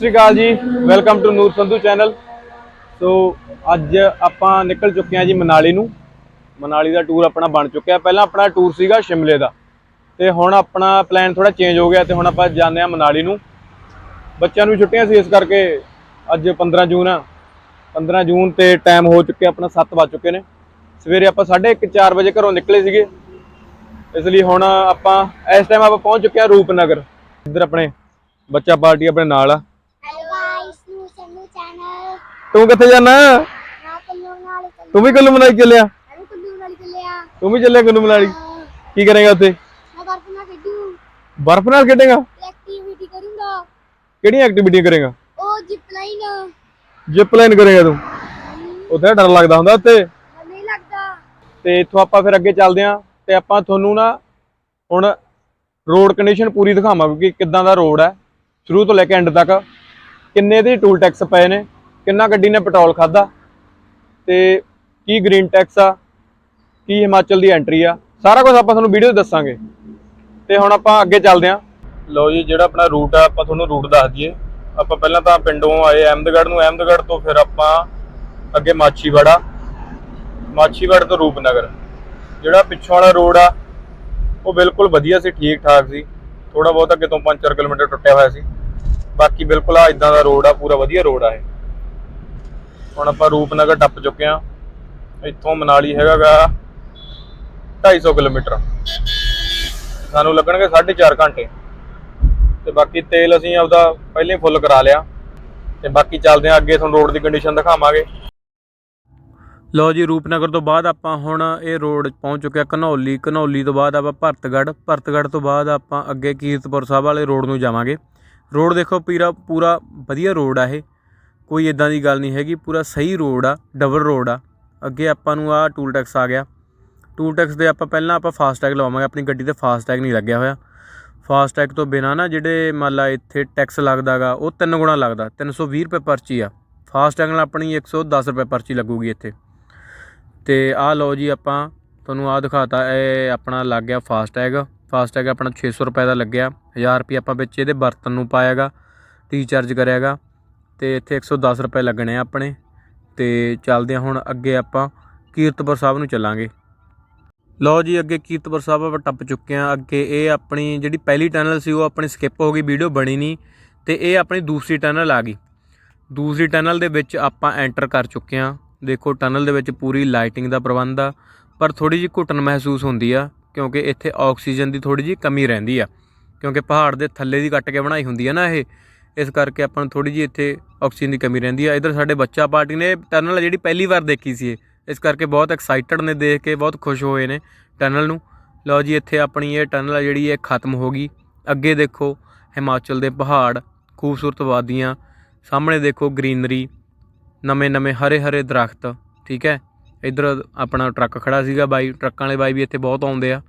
ਸਤਿ ਸ੍ਰੀ ਅਕਾਲ ਜੀ welcome to Noor Sandhu channel so ਅੱਜ ਆਪਾਂ ਨਿਕਲ ਚੁੱਕੇ ਹਾਂ ਜੀ ਮਨਾਲੀ ਨੂੰ। ਮਨਾਲੀ ਦਾ ਟੂਰ ਆਪਣਾ ਬਣ ਚੁੱਕਿਆ। ਪਹਿਲਾਂ ਆਪਣਾ ਟੂਰ ਸੀਗਾ ਸ਼ਿਮਲੇ ਦਾ। ਤੇ ਹੁਣ ਆਪਣਾ ਪਲਾਨ ਥੋੜਾ ਚੇਂਜ ਹੋ ਗਿਆ ਤੇ ਹੁਣ ਆਪਾਂ ਜਾਂਦੇ ਹਾਂ ਮਨਾਲੀ ਨੂੰ। ਬੱਚਿਆਂ ਨੂੰ ਛੁੱਟੀਆਂ ਸੀ ਇਸ ਕਰਕੇ ਅੱਜ 15 ਜੂਨ ਆ। 15 ਜੂਨ ਤੇ ਟਾਈਮ ਹੋ ਚੁੱਕਿਆ ਆਪਣਾ 7 ਵੱਜ ਚੁੱਕੇ ਨੇ। ਸਵੇਰੇ ਆਪਾਂ 1:30 4 ਵਜੇ ਘਰੋਂ ਨਿਕਲੇ ਸੀਗੇ। ਇਸ ਲਈ ਹੁਣ ਆਪਾਂ ਇਸ ਟਾਈਮ ਆਪਾਂ ਪਹੁੰਚ ਚੁੱਕੇ ਹਾਂ ਰੂਪਨਗਰ। ਇੱਧਰ ਆਪਣੇ ਬੱਚਾ ਪਾਰਟੀ ਆਪਣੇ ਨਾਲ ਆ ਹੈਲੋ ਗਾਇਸ ਨੂੰ ਸੰਨੂ ਚੈਨਲ ਤੂੰ ਕਿੱਥੇ ਜਾਣਾ? ਨਾ ਕੁੱਲੂ ਨਾਲ ਚੱਲੇ ਤੂੰ ਵੀ ਕੁੱਲੂ ਮਨਾਲੀ ਚੱਲਿਆ? ਅਰੇ ਕੁੱਲੂ ਨਾਲ ਚੱਲਿਆ। ਤੂੰ ਵੀ ਚੱਲਿਆ ਕੁੱਲੂ ਮਨਾਲੀ? ਕੀ ਕਰੇਗਾ ਉੱਥੇ? ਮੈਂ ਬਰਫ ਨਾਲ ਖੇਡੂ। ਬਰਫ਼ ਨਾਲ ਖੇਡੇਗਾ? ਐਕਟੀਵਿਟੀ ਕਰੂੰਗਾ। ਕਿਹੜੀਆਂ ਐਕਟੀਵਿਟੀਆਂ ਕਰੇਗਾ? ਉਹ ਜਿਪ ਲਾਈਨ ਜਿਪ ਲਾਈਨ ਕਰੇਗਾ ਤੂੰ? ਉੱਥੇ ਡਰ ਲੱਗਦਾ ਹੁੰਦਾ ਉੱਤੇ ਨਹੀਂ ਲੱਗਦਾ। ਤੇ ਇੱਥੋਂ ਆਪਾਂ ਫਿਰ ਅੱਗੇ ਚੱਲਦੇ ਆਂ ਤੇ ਆਪਾਂ ਤੁਹਾਨੂੰ ਨਾ ਹੁਣ ਰੋਡ ਕੰਡੀਸ਼ਨ ਪੂਰੀ ਦਿਖਾਵਾਂਗੇ ਕਿ ਕਿੱਦਾਂ ਦਾ ਰੋਡ ਹੈ। ਸ਼ੁਰੂ ਤੋਂ ਲੈ ਕੇ ਐਂਡ ਤੱਕ ਕਿੰਨੇ ਦੇ ਟੂਲ ਟੈਕਸ ਪਏ ਨੇ? ਕਿੰਨਾ ਗੱਡੀ ਨੇ ਪੈਟਰੋਲ ਖਾਦਾ ਤੇ ਕੀ ਗ੍ਰੀਨ ਟੈਕਸ ਆ, ਕੀ ਹਿਮਾਚਲ ਦੀ ਐਂਟਰੀ ਆ, ਸਾਰਾ ਕੁਝ ਆਪਾਂ ਤੁਹਾਨੂੰ ਵੀਡੀਓ ਦੱਸਾਂਗੇ। ਤੇ ਹੁਣ ਆਪਾਂ ਅੱਗੇ ਚੱਲਦੇ ਆਂ ਲਓ ਜੀ, ਜਿਹੜਾ ਆਪਣਾ ਰੂਟ ਆ, ਆਪਾਂ ਤੁਹਾਨੂੰ ਰੂਟ ਦੱਸ ਦਈਏ। ਆਪਾਂ ਪਹਿਲਾਂ ਤਾਂ ਪਿੰਡੋਂ ਆਏ ਅਹਿਮਦਗੜ੍ਹ ਨੂੰ। ਅਹਿਮਦਗੜ੍ਹ ਤੋਂ ਫਿਰ ਆਪਾਂ ਅੱਗੇ ਮਾਛੀਵਾੜਾ। ਮਾਛੀਵਾੜਾ ਤੋਂ ਰੂਪਨਗਰ। ਜਿਹੜਾ ਪਿੱਛੋਂ ਵਾਲਾ ਰੋਡ ਆ, ਉਹ ਬਿਲਕੁਲ ਵਧੀਆ ਸੀ ਠੀਕ ਠਾਕ ਸੀ। ਥੋੜਾ ਬਹੁਤ ਅੱਗੇ ਤੋਂ 5-4 ਕਿਲੋਮੀਟਰ ਟੁੱਟਿਆ ਹੋਇਆ ਸੀ। ਬਾਕੀ ਬਿਲਕੁਲ ਆ ਇਦਾਂ ਦਾ ਰੋਡ ਆ, ਪੂਰਾ ਵਧੀਆ ਰੋਡ ਆ ਇਹ। ਹੁਣ ਆਪਾਂ ਰੂਪਨਗਰ ਟੱਪ ਚੁੱਕੇ ਆ ਇੱਥੋਂ ਮਨਾਲੀ ਹੈਗਾਗਾ 250 ਕਿਲੋਮੀਟਰ। ਸਾਨੂੰ ਲੱਗਣਗੇ 4.5 ਘੰਟੇ। ਤੇ ਬਾਕੀ ਤੇਲ ਅਸੀਂ ਆਪਦਾ ਪਹਿਲਾਂ ਹੀ ਫੁੱਲ ਕਰਾ ਲਿਆ। ਤੇ ਬਾਕੀ ਚੱਲਦੇ ਆ ਅੱਗੇ ਤੁਹਾਨੂੰ ਰੋਡ ਦੀ ਕੰਡੀਸ਼ਨ ਦਿਖਾਵਾਂਗੇ। ਲੋ ਜੀ, ਰੂਪਨਗਰ ਤੋਂ ਬਾਅਦ ਆਪਾਂ ਹੁਣ ਇਹ ਰੋਡ ਪਹੁੰਚ ਚੁੱਕੇ ਘਨੌਲੀ। ਘਨੌਲੀ ਤੋਂ ਬਾਅਦ ਆਪਾਂ ਭਰਤਗੜ੍ਹ। ਭਰਤਗੜ੍ਹ ਤੋਂ ਬਾਅਦ ਆਪਾਂ ਅੱਗੇ ਕੀਰਤਪੁਰ ਸਾਹਿਬ ਵਾਲੇ ਰੋਡ ਨੂੰ ਜਾਵਾਂਗੇ। ਰੋਡ ਦੇਖੋ ਪੀਰਾ, ਪੂਰਾ ਵਧੀਆ ਰੋਡ ਆ ਇਹ। ਕੋਈ ਇਦਾਂ ਦੀ ਗੱਲ ਨਹੀਂ ਹੈਗੀ, ਪੂਰਾ ਸਹੀ ਰੋਡ ਆ ਡਬਲ ਰੋਡ ਆ। ਅੱਗੇ ਆਪਾਂ ਨੂੰ ਆ ਟੂਲ ਟੈਕਸ ਆ ਗਿਆ। ਟੂਲ ਟੈਕਸ ਦੇ ਆਪਾਂ ਪਹਿਲਾਂ ਆਪਾਂ ਫਾਸਟ ਟੈਗ ਲਵਾਵਾਂਗੇ, ਆਪਣੀ ਗੱਡੀ ਤੇ ਫਾਸਟ ਟੈਗ ਨਹੀਂ ਲੱਗਿਆ ਹੋਇਆ। ਫਾਸਟ ਟੈਗ ਤੋਂ ਬਿਨਾ ਨਾ ਜਿਹੜੇ ਮੰਨ ਲਾ ਇੱਥੇ ਟੈਕਸ ਲੱਗਦਾਗਾ ਉਹ ਤਿੰਨ ਗੁਣਾ ਲੱਗਦਾ 320 ਰੁਪਏ ਪਰਚੀ ਆ। ਫਾਸਟ ਟੈਗ ਨਾਲ ਆਪਣੀ 110 ਰੁਪਏ ਪਰਚੀ ਲੱਗੂਗੀ ਇੱਥੇ। ਤੇ ਆਹ ਲਓ ਜੀ ਆਪਾਂ, ਤੁਹਾਨੂੰ ਆਹ ਦਿਖਾਤਾ, ਇਹ ਆਪਣਾ ਲੱਗ ਗਿਆ ਫਾਸਟ ਟੈਗ ਫਾਸਟ ਟੈਗ ਆਪਣਾ 600 ਰੁਪਏ ਦਾ ਲੱਗਿਆ। 1000 ਰੁਪਏ ਆਪਾਂ ਵਿੱਚ ਇਹਦੇ ਬਰਤਨ ਨੂੰ ਪਾਇਆਗਾ ਰੀਚਾਰਜ ਕਰਿਆਗਾ। ਤੇ ਇੱਥੇ 110 ਰੁਪਏ ਲੱਗਣੇ ਆ ਆਪਣੇ। ਤੇ ਚੱਲਦੇ ਹਾਂ ਹੁਣ ਅੱਗੇ ਆਪਾਂ ਕੀਰਤਪੁਰ ਸਾਹਿਬ ਨੂੰ ਚੱਲਾਂਗੇ। ਲਓ ਜੀ, ਅੱਗੇ ਕੀਰਤਪੁਰ ਸਾਹਿਬ ਆਪਾਂ ਟੱਪ ਚੁੱਕੇ ਹਾਂ। ਅੱਗੇ ਇਹ ਆਪਣੀ ਜਿਹੜੀ ਪਹਿਲੀ ਟਨਲ ਸੀ, ਉਹ ਆਪਣੀ ਸਕਿਪ ਹੋ ਗਈ, ਵੀਡੀਓ ਬਣੀ ਨਹੀਂ। ਤੇ ਇਹ ਆਪਣੀ ਦੂਸਰੀ ਟਨਲ ਆ ਗਈ। ਦੂਸਰੀ ਟਨਲ ਦੇ ਵਿੱਚ ਆਪਾਂ ਐਂਟਰ ਕਰ ਚੁੱਕੇ ਹਾਂ। ਦੇਖੋ ਟਨਲ ਦੇ ਵਿੱਚ ਪੂਰੀ ਲਾਈਟਿੰਗ ਦਾ ਪ੍ਰਬੰਧ ਆ, ਪਰ ਥੋੜੀ ਜਿਹੀ ਘੁੱਟਣ ਮਹਿਸੂਸ ਹੁੰਦੀ ਆ, ਕਿਉਂਕਿ ਇੱਥੇ ਆਕਸੀਜਨ ਦੀ ਥੋੜੀ ਜਿਹੀ ਕਮੀ ਰਹਿੰਦੀ ਆ। ਕਿਉਂਕਿ ਪਹਾੜ ਦੇ ਥੱਲੇ ਦੀ ਕੱਟ ਕੇ ਬਣਾਈ ਹੁੰਦੀ ਆ ਨਾ ਇਹ। ਇਸ ਕਰਕੇ ਆਪਾਂ ਨੂੰ ਥੋੜੀ ਜਿਹੀ ਇੱਥੇ ਆਕਸੀਜਨ ਦੀ ਕਮੀ ਰਹਿੰਦੀ ਆ। ਇਧਰ ਸਾਡੇ ਬੱਚਾ ਪਾਰਟੀ ਨੇ ਟਨਲ ਜਿਹੜੀ ਪਹਿਲੀ ਵਾਰ ਦੇਖੀ ਸੀ ਇਹ। ਇਸ ਕਰਕੇ ਬਹੁਤ ਐਕਸਾਈਟਡ ਨੇ ਦੇਖ ਕੇ, ਬਹੁਤ ਖੁਸ਼ ਹੋਏ ਨੇ ਟਨਲ ਨੂੰ। ਲਓ ਜੀ, ਇੱਥੇ ਆਪਣੀ ਇਹ ਟਨਲ ਆ ਜਿਹੜੀ ਇਹ ਖਤਮ ਹੋ ਗਈ। ਅੱਗੇ ਦੇਖੋ, ਹਿਮਾਚਲ ਦੇ ਪਹਾੜ, ਖੂਬਸੂਰਤ ਵਾਦੀਆਂ। ਸਾਹਮਣੇ ਦੇਖੋ ਗ੍ਰੀਨਰੀ, ਨਵੇਂ ਨਵੇਂ ਹਰੇ ਹਰੇ ਦਰਖਤ, ਠੀਕ ਹੈ। ਇਧਰ ਆਪਣਾ ਟਰੱਕ ਖੜਾ ਸੀਗਾ ਬਾਈ, ਟਰੱਕਾਂ ਵਾਲੇ ਬਾਈ ਵੀ ਇੱਥੇ ਬਹੁਤ ਆਉਂਦੇ ਆ।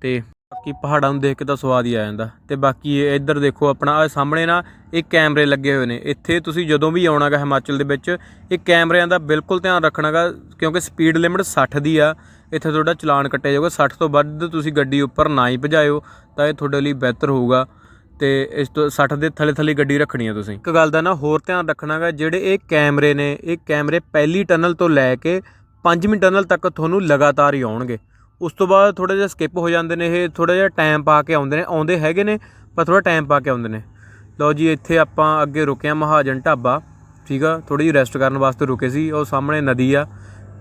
ਤੇ ਬਾਕੀ ਪਹਾੜਾਂ ਨੂੰ ਦੇਖ ਕੇ ਤਾਂ ਸਵਾਦ ਹੀ ਆ ਜਾਂਦਾ। ਤੇ ਬਾਕੀ ਇਹ ਇੱਧਰ ਦੇਖੋ ਆਪਣਾ, ਆਹ ਸਾਹਮਣੇ ਨਾ ਇਹ ਕੈਮਰੇ ਲੱਗੇ ਹੋਏ ਨੇ। ਇੱਥੇ ਤੁਸੀਂ ਜਦੋਂ ਵੀ ਆਉਣਾਗਾ ਹਿਮਾਚਲ ਦੇ ਵਿੱਚ, ਇਹ ਕੈਮਰਿਆਂ ਦਾ ਬਿਲਕੁਲ ਧਿਆਨ ਰੱਖਣਾਗਾ, ਕਿਉਂਕਿ ਸਪੀਡ ਲਿਮਟ 60 ਦੀ ਆ। ਇੱਥੇ ਤੁਹਾਡਾ ਚਲਾਨ ਕੱਟਿਆ ਜਾਊਗਾ 60 ਤੋਂ ਵੱਧ ਤੁਸੀਂ ਗੱਡੀ ਉੱਪਰ ਨਾ ਹੀ ਭਜਾਇਓ, ਤਾਂ ਇਹ ਤੁਹਾਡੇ ਲਈ ਬਿਹਤਰ ਹੋਊਗਾ। ਤੇ ਇਸ ਤੋਂ 60 ਦੇ ਥੱਲੇ ਥੱਲੇ ਗੱਡੀ ਰੱਖਣੀ ਆ ਤੁਸੀਂ। ਇੱਕ ਗੱਲ ਦਾ ਨਾ ਹੋਰ ਧਿਆਨ ਰੱਖਣਾਗਾ, ਜਿਹੜੇ ਇਹ ਕੈਮਰੇ ਨੇ, ਇਹ ਕੈਮਰੇ ਪਹਿਲੀ ਟਨਲ ਤੋਂ ਲੈ ਕੇ ਪੰਜਵੀਂ ਟਨਲ ਤੱਕ ਤੁਹਾਨੂੰ ਲਗਾਤਾਰ ਹੀ ਆਉਣਗੇ। ਉਸ ਤੋਂ ਬਾਅਦ ਥੋੜਾ ਜਿਹਾ ਸਕਿਪ ਹੋ ਜਾਂਦੇ ਨੇ ਇਹ ਥੋੜਾ ਜਿਹਾ ਟਾਈਮ ਪਾ ਕੇ ਆਉਂਦੇ ਨੇ, ਆਉਂਦੇ ਹੈਗੇ ਨੇ, ਪਰ ਥੋੜਾ ਟਾਈਮ ਪਾ ਕੇ ਆਉਂਦੇ ਨੇ। ਲਓ ਜੀ, ਇੱਥੇ ਆਪਾਂ ਅੱਗੇ ਰੁਕੇ ਆ ਮਹਾਜਨ ਢਾਬਾ, ਠੀਕ ਆ? ਥੋੜੀ ਜਿਹੀ ਰੈਸਟ ਕਰਨ ਵਾਸਤੇ ਰੁਕੇ ਸੀ, ਉਹ ਸਾਹਮਣੇ ਨਦੀ ਆ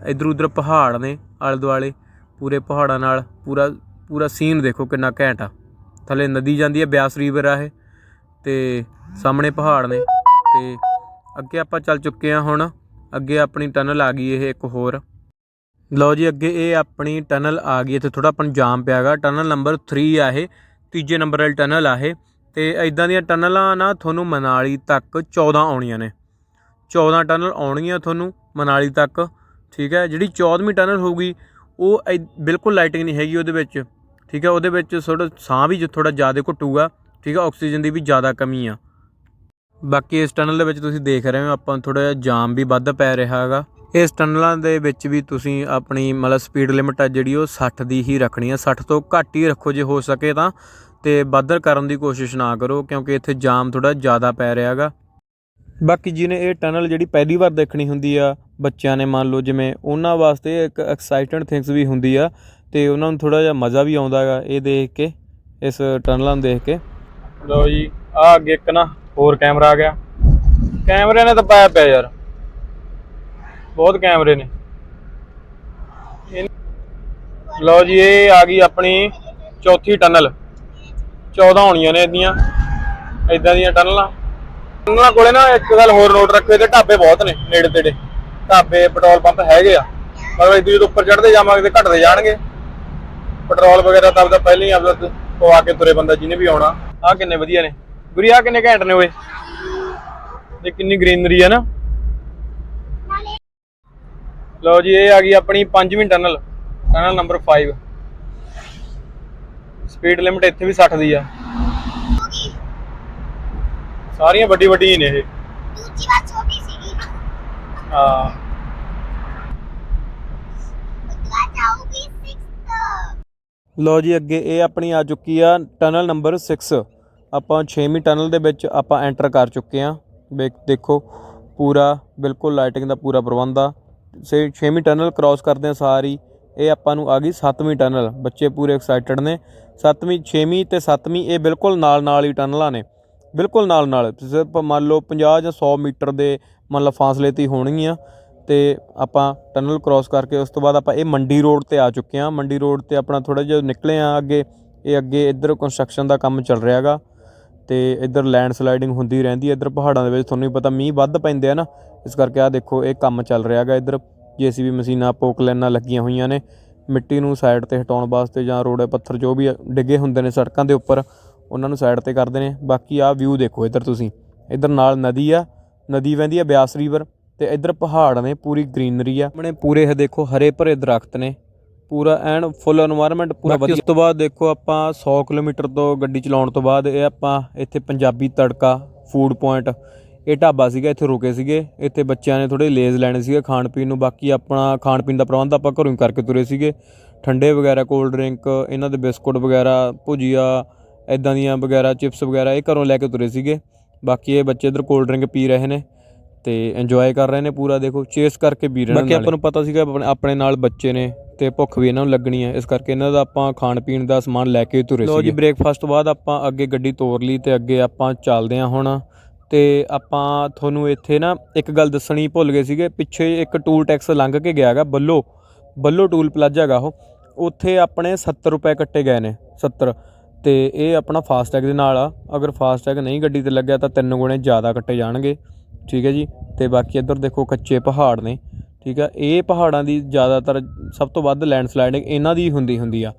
ਇਧਰ ਉਧਰ ਪਹਾੜ ਨੇ ਆਲੇ ਦੁਆਲੇ ਪੂਰੇ ਪਹਾੜਾਂ ਨਾਲ, ਪੂਰਾ ਪੂਰਾ ਸੀਨ ਦੇਖੋ ਕਿੰਨਾ ਘੈਂਟ ਆ। ਥੱਲੇ ਨਦੀ ਜਾਂਦੀ ਹੈ ਬਿਆਸ ਰੀਵਰ ਆ ਇਹ, ਤੇ ਸਾਹਮਣੇ ਪਹਾੜ ਨੇ, ਤੇ ਅੱਗੇ ਆਪਾਂ ਚੱਲ ਚੁੱਕੇ ਆ ਹੁਣ, ਅੱਗੇ ਆਪਣੀ ਟਨਲ ਆ ਗਈ ਇਹ ਇੱਕ ਹੋਰ। ਲਓ ਜੀ, ਅੱਗੇ ਇਹ ਆਪਣੀ ਟਨਲ ਆ ਗਈ, ਇੱਥੇ ਥੋੜਾ ਆਪਾਂ ਨੂੰ ਜਾਮ ਪਿਆਗਾ। ਟਨਲ ਨੰਬਰ 3 ਆ ਇਹ, ਤੀਜੇ ਨੰਬਰ ਵਾਲੀ ਟਨਲ ਆ ਇਹ। ਤੇ ਇਦਾਂ ਦੀਆਂ ਟਨਲਾਂ ਨਾ ਤੁਹਾਨੂੰ ਮਨਾਲੀ ਤੱਕ 14 ਆਉਣੀਆਂ ਨੇ। 14 ਟਨਲ ਆਉਣਗੀਆਂ ਤੁਹਾਨੂੰ ਮਨਾਲੀ ਤੱਕ, ਠੀਕ ਹੈ? ਜਿਹੜੀ 14ਵੀਂ ਟਨਲ ਹੋਊਗੀ, ਉਹ ਐ- ਬਿਲਕੁਲ ਲਾਈਟਿੰਗ ਨਹੀਂ ਹੈਗੀ ਉਹਦੇ ਵਿੱਚ, ਠੀਕ ਹੈ? ਉਹਦੇ ਵਿੱਚ ਥੋੜਾ ਸਾਹ ਵੀ ਥੋੜਾ ਜ਼ਿਆਦਾ ਘੁੱਟੂਗਾ, ਠੀਕ ਹੈ? ਆਕਸੀਜਨ ਦੀ ਵੀ ਜ਼ਿਆਦਾ ਕਮੀ ਆ। ਬਾਕੀ ਇਸ ਟਨਲ ਦੇ ਵਿੱਚ ਤੁਸੀਂ ਦੇਖ ਰਹੇ ਹੋ, ਆਪਾਂ ਨੂੰ ਥੋੜਾ ਜਿਹਾ ਜਾਮ ਵੀ ਵੱਧ ਪੈ ਰਿਹਾ ਹੈਗਾ। ਇਸ ਟਨਲਾਂ ਦੇ ਵਿੱਚ ਵੀ ਤੁਸੀਂ ਆਪਣੀ ਮਤਲਬ ਸਪੀਡ ਲਿਮਟ ਆ ਜਿਹੜੀ ਉਹ 60 ਦੀ ਹੀ ਰੱਖਣੀ ਆ। 60 ਤੋਂ ਘੱਟ ਹੀ ਰੱਖੋ ਜੇ ਹੋ ਸਕੇ ਤਾਂ। ਤੇ ਬਾਦਰ ਕਰਨ ਦੀ ਕੋਸ਼ਿਸ਼ ਨਾ ਕਰੋ ਕਿਉਂਕਿ ਇੱਥੇ ਜਾਮ ਥੋੜਾ ਜ਼ਿਆਦਾ ਪੈ ਰਿਹਾ ਹੈਗਾ। ਬਾਕੀ ਜਿਹਨੇ ਇਹ ਟਨਲ ਜਿਹੜੀ ਪਹਿਲੀ ਵਾਰ ਦੇਖਣੀ ਹੁੰਦੀ ਆ, ਬੱਚਿਆਂ ਨੇ ਮੰਨ ਲਓ ਜਿਵੇਂ ਉਹਨਾਂ ਵਾਸਤੇ ਇੱਕ ਐਕਸਾਈਟਡ ਥਿੰਗਸ ਵੀ ਹੁੰਦੀ ਆ ਤੇ ਉਹਨਾਂ ਨੂੰ ਥੋੜਾ ਜਿਹਾ ਮਜ਼ਾ ਵੀ ਆਉਂਦਾ ਹੈਗਾ ਇਹ ਦੇਖ ਕੇ, ਇਸ ਟਨਲਾਂ ਨੂੰ ਦੇਖ ਕੇ। ਲਓ ਜੀ ਆ ਅੱਗੇ ਇੱਕ ਨਾ ਹੋਰ ਕੈਮਰਾ ਆ ਗਿਆ। ਕੈਮਰੇ ਨੇ ਤਾਂ ਪਾਇਆ ਪਿਆ ਯਾਰ। ਬਹੁਤ ਕੈਮਰੇ ਨੇ। ਲਓ ਜੀ, ਇਹ ਆ ਗਈ ਆਪਣੀ ਚੌਥੀ ਟਨਲ। 14 ਹੋਣੀਆਂ ਨੇ ਇਹਦੀਆਂ। ਇਦਾਂ ਦੀਆਂ ਟਨਲਾਂ। ਉਹਨਾਂ ਕੋਲੇ ਨਾ ਇੱਕ ਗੱਲ ਹੋਰ ਨੋਟ ਰੱਖੋ, ਇਹਦੇ ਢਾਬੇ ਬਹੁਤ ਨੇ ਨੇੜੇ ਤੇੜੇ। ਢਾਬੇ ਪੈਟਰੋਲ ਪੰਪ ਹੈਗੇ ਆ। ਮਤਲਬ ਇਦੋਂ ਜਦੋਂ ਉੱਪਰ ਚੜਦੇ ਜਾਵਾਂਗੇ ਤੇ ਘਟਦੇ ਜਾਣਗੇ। ਪੈਟਰੋਲ ਵਗੈਰਾ ਤਾਂ ਆਪਦਾ ਪਹਿਲਾਂ ਹੀ ਆਪਦਾ ਪਵਾ ਕੇ ਤੁਰੇ ਬੰਦਾ ਜਿਹਨੇ ਵੀ ਆਉਣਾ। ਆ ਕਿੰਨੇ ਵਧੀਆ ਨੇ। ਗੁਰੀ ਆ ਕਿੰਨੇ ਘੈਂਟ ਨੇ ਓਏ। ਤੇ ਕਿੰਨੀ ਗ੍ਰੀਨਰੀ ਆ ਨਾ। ਲਓ ਜੀ ਇਹ ਆ ਗਈ ਆਪਣੀ ਪੰਜਵੀਂ tunnel tunnel number 5 speed limit ਇੱਥੇ ਵੀ 60 ਦੀ ਆ। ਸਾਰੀਆਂ ਵੱਡੀ ਵੱਡੀ ਹੀ ਨੇ ਇਹ। ਦੂਜੀ ਵਾਰ ਛੋਟੀ ਸੀਗੀ। ਹਾਂ। ਉਤਰਾ ਜਾਊਗੀ 6th ਲਓ ਜੀ ਅੱਗੇ ਇਹ ਆਪਣੀ ਆ ਚੁੱਕੀ ਆ ਟਨਲ ਨੰਬਰ 6 ਆਪਾਂ 6ਵੀਂ ਟਨਲ ਦੇ ਵਿੱਚ ਆਪਾਂ ਐਂਟਰ ਕਰ ਚੁੱਕੇ ਆ। ਦੇਖੋ ਪੂਰਾ ਬਿਲਕੁਲ ਲਾਈਟਿੰਗ ਦਾ ਪੂਰਾ ਪ੍ਰਬੰਧ ਆ। ਸੇ 6ਵੀਂ ਟਨਲ ਕ੍ਰਾਸ ਕਰਦੇ ਆ ਸਾਰੀ। ਇਹ ਆਪਾਂ ਨੂੰ ਆ ਗਈ 7ਵੀਂ ਟਨਲ। ਬੱਚੇ ਪੂਰੇ ਐਕਸਾਈਟਡ ਨੇ। 7ਵੀਂ 6ਵੀਂ ਤੇ 7ਵੀਂ ਇਹ ਬਿਲਕੁਲ ਨਾਲ ਨਾਲ ਹੀ ਟਨਲਾਂ ਨੇ। ਬਿਲਕੁਲ ਨਾਲ ਨਾਲ ਸਿਰਫ ਮੰਨ ਲਓ 50 ਜਾਂ 100 ਮੀਟਰ ਦੇ ਮੰਨ ਲਓ ਫਾਸਲੇ ਤੇ ਹੀ ਹੋਣਗੀਆਂ। ਤੇ ਆਪਾਂ ਟਨਲ ਕ੍ਰਾਸ ਕਰਕੇ ਉਸ ਤੋਂ ਬਾਅਦ ਆਪਾਂ ਇਹ ਮੰਡੀ ਰੋਡ ਤੇ ਆ ਚੁੱਕੇ ਹਾਂ। ਮੰਡੀ ਰੋਡ ਤੇ ਆਪਣਾ ਥੋੜਾ ਜਿਹਾ ਨਿਕਲੇ ਆ ਅੱਗੇ। ਇਹ ਅੱਗੇ ਇੱਧਰ ਕੰਸਟਰਕਸ਼ਨ ਦਾ ਕੰਮ ਚੱਲ ਰਿਹਾ ਹੈਗਾ। ਤੇ ਇੱਧਰ ਲੈਂਡ ਸਲਾਈਡਿੰਗ ਹੁੰਦੀ ਰਹਿੰਦੀ ਹੈ। ਇੱਧਰ ਪਹਾੜਾਂ ਦੇ ਵਿੱਚ ਤੁਹਾਨੂੰ ਪਤਾ ਮੀਂਹ ਵੱਧ ਪੈਂਦੇ ਆ ਨਾ। ਇਸ ਕਰਕੇ ਆ ਦੇਖੋ ਇਹ ਕੰਮ ਚੱਲ ਰਿਹਾ ਹੈਗਾ ਇੱਧਰ। ਜੀਸੀਬੀ ਮਸ਼ੀਨਾਂ ਪੋਕਲੈਨਾਂ ਲੱਗੀਆਂ ਹੋਈਆਂ ਨੇ। ਮਿੱਟੀ ਨੂੰ ਸਾਈਡ ਤੇ ਹਟਾਉਣ ਵਾਸਤੇ ਜਾਂ ਰੋੜੇ ਪੱਥਰ ਜੋ ਵੀ ਡਿੱਗੇ ਹੁੰਦੇ ਨੇ ਸੜਕਾਂ ਦੇ ਉੱਪਰ ਉਹਨਾਂ ਨੂੰ ਸਾਈਡ ਤੇ ਕਰਦੇ ਨੇ। ਬਾਕੀ ਆ ਵਿਊ ਦੇਖੋ ਇੱਧਰ ਤੁਸੀਂ। ਇੱਧਰ ਨਾਲ ਨਦੀ ਆ ਨਦੀ ਵਹਿੰਦੀ ਆ ਬਿਆਸ ਰਿਵਰ ਤੇ ਇੱਧਰ ਪਹਾੜ ਨੇ ਪੂਰੀ ਗ੍ਰੀਨਰੀ ਆ। ਆਪਣੇ ਪੂਰੇ ਇਹ ਦੇਖੋ ਹਰੇ ਭਰੇ ਦਰਖਤ ਨੇ। ਪੂਰਾ ਐਨ ਫੁੱਲ এনवायरमेंट ਪੂਰਾ ਵਧੀਆ। ਉਸ ਤੋਂ ਬਾਅਦ ਦੇਖੋ ਆਪਾਂ 100 ਕਿਲੋਮੀਟਰ ਤੋਂ ਗੱਡੀ ਚਲਾਉਣ ਤੋਂ ਬਾਅਦ ਇਹ ਆਪਾਂ ਇੱਥੇ ਪੰਜਾਬੀ ਤੜਕਾ ਫੂਡ ਪੁਆਇੰਟ ਇਹ ਢਾਬਾ ਸੀਗਾ ਇੱਥੇ ਰੁਕੇ ਸੀਗੇ। ਇੱਥੇ ਬੱਚਿਆਂ ਨੇ ਥੋੜੇ ਲੇਜ਼ ਲੈਣੇ ਸੀਗੇ ਖਾਣ ਪੀਣ ਨੂੰ ਬਾਕੀ ਆਪਣਾ ਖਾਣ ਪੀਣ ਦਾ ਪ੍ਰਬੰਧ ਆਪਾਂ ਘਰੋਂ ਹੀ ਕਰਕੇ ਤੁਰੇ ਸੀਗੇ। ਠੰਡੇ ਵਗੈਰਾ ਕੋਲਡ ਡਰਿੰਕ ਇਹਨਾਂ ਦੇ ਬਿਸਕੁਟ ਵਗੈਰਾ ਭੁਜੀਆ ਇਦਾਂ ਦੀਆਂ ਵਗੈਰਾ ਚਿਪਸ ਵਗੈਰਾ ਇਹ ਘਰੋਂ ਲੈ ਕੇ ਤੁਰੇ ਸੀਗੇ। ਬਾਕੀ ਇਹ ਬੱਚੇ ਇਧਰ ਕੋਲਡ ਡਰਿੰਕ ਪੀ ਰਹੇ ਨੇ ਤੇ ਇੰਜੋਏ ਕਰ ਰਹੇ ਨੇ ਪੂਰਾ ਦੇਖੋ ਚੇਸ ਕਰਕੇ ਪੀ ਰਹੇ ਨੇ ਬਾਕੀ ਆਪਾਂ ਨੂੰ ਪਤਾ ਸੀਗਾ ਆਪਣੇ ਨਾਲ ਬੱਚੇ ਨੇ ਤੇ ਭੁੱਖ ਵੀ ਇਹਨਾਂ ਨੂੰ ਲੱਗਣੀ ਹੈ। ਇਸ ਕਰਕੇ ਇਹਨਾਂ ਦਾ ਆਪਾਂ ਖਾਣ ਪੀਣ ਦਾ ਸਮਾਨ ਲੈ ਕੇ ਤੁਰੇ ਸੀਗੇ ਲੋ ਜੀ ਬ੍ਰੇਕਫਾਸਟ ਤੋਂ ਬਾਅਦ ਆਪਾਂ ਅੱਗੇ ਗੱਡੀ ਤੋਰ ਲਈ ਤੇ ਅੱਗੇ ਆਪਾਂ ਚੱਲਦੇ ਹਾਂ ਹੁਣ। ਤੇ ਆਪਾਂ ਤੁਹਾਨੂੰ ਇੱਥੇ ਨਾ ਇੱਕ ਗੱਲ ਦੱਸਣੀ ਭੁੱਲ ਗਏ ਸੀਗੇ, ਪਿੱਛੇ ਇੱਕ ਟੂਲ ਟੈਕਸ ਲੰਘ ਕੇ ਗਿਆ ਹੈਗਾ ਬੱਲੋ ਬੱਲੋ ਟੂਲ ਪਲਾਜ਼ਾ ਹੈਗਾ ਉਹ, ਉੱਥੇ ਆਪਣੇ 70 ਰੁਪਏ ਕੱਟੇ ਗਏ ਨੇ 70 ਤੇ ਇਹ ਆਪਣਾ ਫਾਸਟੈਗ ਦੇ ਨਾਲ ਆ, ਅਗਰ ਫਾਸਟੈਗ ਨਹੀਂ ਗੱਡੀ ਤੇ ਲੱਗਿਆ ਤਾਂ ਤਿੰਨ ਗੁਣੇ ਜ਼ਿਆਦਾ ਕੱਟੇ ਜਾਣਗੇ, ਠੀਕ ਹੈ ਜੀ, ਤੇ ਬਾਕੀ ਇੱਧਰ ਦੇਖੋ ਕੱਚੇ ਪਹਾੜ ਨੇ, ਠੀਕ ਆ, ਇਹ ਪਹਾੜਾਂ ਦੀ ਜ਼ਿਆਦਾਤਰ ਸਭ ਤੋਂ ਵੱਧ ਲੈਂਡਸਲਾਈਡਿੰਗ ਇਹਨਾਂ ਦੀ ਹੁੰਦੀ ਹੁੰਦੀ ਆ,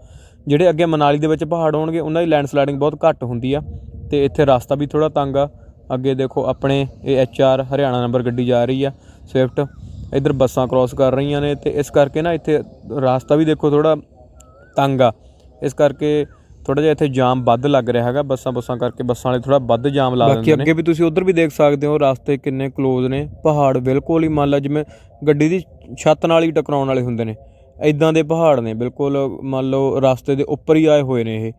ਜਿਹੜੇ ਅੱਗੇ ਮਨਾਲੀ ਦੇ ਵਿੱਚ ਪਹਾੜ ਹੋਣਗੇ, ਉਹਨਾਂ ਦੀ ਲੈਂਡਸਲਾਈਡਿੰਗ ਬਹੁਤ ਘੱਟ ਹੁੰਦੀ ਆ, ਤੇ ਇੱਥੇ ਰਸਤਾ ਵੀ ਥੋੜਾ ਤੰਗ ਆ ਅੱਗੇ ਦੇਖੋ ਆਪਣੇ ਇਹ ਐਚ ਆਰ ਹਰਿਆਣਾ ਨੰਬਰ ਗੱਡੀ ਜਾ ਰਹੀ ਆ ਸਵਿਫਟ ਇੱਧਰ ਬੱਸਾਂ ਕ੍ਰਾਸ ਕਰ ਰਹੀਆਂ ਨੇ ਤੇ ਇਸ ਕਰਕੇ ਨਾ ਇੱਥੇ ਰਸਤਾ ਵੀ ਦੇਖੋ ਥੋੜਾ ਤੰਗ ਆ। ਇਸ ਕਰਕੇ ਥੋੜਾ ਜਿਹਾ ਇੱਥੇ ਜਾਮ ਵੱਧ ਲੱਗ ਰਿਹਾ ਹੈਗਾ ਬੱਸਾਂ ਬੱਸਾਂ ਕਰਕੇ ਬੱਸਾਂ ਵਾਲੇ ਥੋੜਾ ਵੱਧ ਜਾਮ ਲਾ ਦਿੰਦੇ ਨੇ। ਬਾਕੀ ਅੱਗੇ ਵੀ ਤੁਸੀਂ ਉਧਰ ਵੀ ਦੇਖ ਸਕਦੇ ਹੋ ਰਸਤੇ ਕਿੰਨੇ ਕਲੋਜ਼ ਨੇ ਪਹਾੜ ਬਿਲਕੁਲ ਹੀ ਮੰਨ ਲਾ ਜਿਵੇਂ ਗੱਡੀ ਦੀ ਛੱਤ ਨਾਲ ਹੀ ਟਕਰਾਉਣ ਵਾਲੇ ਹੁੰਦੇ ਨੇ। ਐਦਾਂ ਦੇ ਪਹਾੜ ਨੇ ਬਿਲਕੁਲ ਮੰਨ ਲਓ ਰਸਤੇ ਦੇ ਉੱਪਰ ਹੀ ਆਏ ਹੋਏ ਨੇ ਇਹ।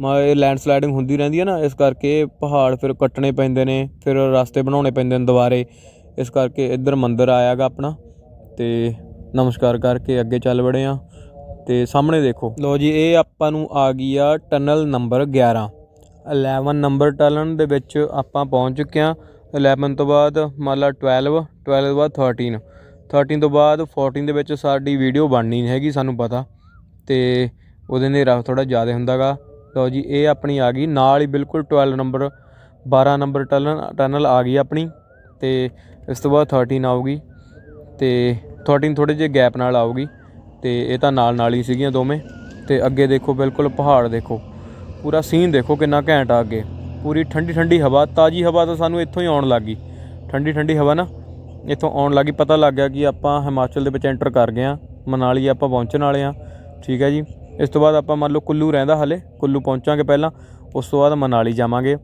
ਮਾ ਇਹ ਲੈਂਡ ਸਲਾਈਡਿੰਗ ਹੁੰਦੀ ਰਹਿੰਦੀ ਹੈ ਨਾ, ਇਸ ਕਰਕੇ ਪਹਾੜ ਫਿਰ ਕੱਟਣੇ ਪੈਂਦੇ ਨੇ, ਫਿਰ ਰਸਤੇ ਬਣਾਉਣੇ ਪੈਂਦੇ ਨੇ ਦੁਬਾਰੇ। ਇਸ ਕਰਕੇ ਇੱਧਰ ਮੰਦਿਰ ਆਇਆਗਾ ਆਪਣਾ, ਤੇ ਨਮਸਕਾਰ ਕਰਕੇ ਅੱਗੇ ਚੱਲ ਵੜੇ ਆ, ਤੇ ਸਾਹਮਣੇ ਦੇਖੋ। ਲੋ ਜੀ, ਇਹ ਆਪਾਂ ਨੂੰ ਆ ਗਈ ਆ ਟਨਲ ਨੰਬਰ 11 11 ਨੰਬਰ ਟਨਲ ਦੇ ਵਿੱਚ ਆਪਾਂ ਪਹੁੰਚ ਚੁੱਕੇ ਆ। 11 ਤੋਂ ਬਾਅਦ ਮੰਨ ਲਾ 12 12 ਤੋਂ ਬਾਅਦ 13 13 ਤੋਂ ਬਾਅਦ 14 ਦੇ ਵਿੱਚ ਸਾਡੀ ਵੀਡੀਓ ਬਣਨੀ ਨਹੀਂ ਹੈਗੀ, ਸਾਨੂੰ ਪਤਾ। ਤੇ ਉਹਦੇ ਨੇ ਰਫ ਥੋੜਾ ਜ਼ਿਆਦਾ ਹੁੰਦਾਗਾ। ਲਓ ਜੀ, ਇਹ ਆਪਣੀ ਆ ਗਈ। ਨਾਲ ਹੀ ਬਿਲਕੁਲ 12 ਨੰਬਰ 12 ਨੰਬਰ ਟਨਲ ਟਨਲ ਆ ਗਈ ਆਪਣੀ ਤੇ ਇਸ ਤੋਂ ਬਾਅਦ 13 ਆਊਗੀ ਤੇ 13 ਥੋੜੇ ਜਿਹੇ ਗੈਪ ਨਾਲ ਆਊਗੀ ਤੇ ਇਹ ਤਾਂ ਨਾਲ ਨਾਲ ਹੀ ਸੀਗੀਆਂ ਦੋਵੇਂ ਤੇ ਅੱਗੇ ਦੇਖੋ, ਬਿਲਕੁਲ ਪਹਾੜ ਦੇਖੋ, ਪੂਰਾ ਸੀਨ ਦੇਖੋ ਕਿੰਨਾ ਘੈਂਟ ਆ ਅੱਗੇ। ਪੂਰੀ ਠੰਡੀ ਠੰਡੀ ਹਵਾ, ਤਾਜੀ ਹਵਾ ਤਾਂ ਸਾਨੂੰ ਇੱਥੋਂ ਹੀ ਆਉਣ ਲੱਗੀ ਠੰਡੀ ਠੰਡੀ ਹਵਾ ਨਾ, ਇੱਥੋਂ ਆਉਣ ਲੱਗੀ ਪਤਾ ਲੱਗ ਗਿਆ ਕਿ ਆਪਾਂ ਹਿਮਾਚਲ ਦੇ ਵਿੱਚ ਐਂਟਰ ਕਰ ਗਏ ਆ ਮਨਾਲੀ ਆਪਾਂ ਪਹੁੰਚਣ ਵਾਲੇ ਆ ਠੀਕ ਹੈ ਜੀ। ਇਸ ਤੋਂ ਬਾਅਦ ਆਪਾਂ ਮੰਨ ਲਓ ਕੁੱਲੂ ਰਹਿੰਦਾ ਹਲੇ, ਕੁੱਲੂ ਪਹੁੰਚਾਂਗੇ ਪਹਿਲਾਂ, ਉਸ ਤੋਂ ਬਾਅਦ ਮਨਾਲੀ ਜਾਵਾਂਗੇ।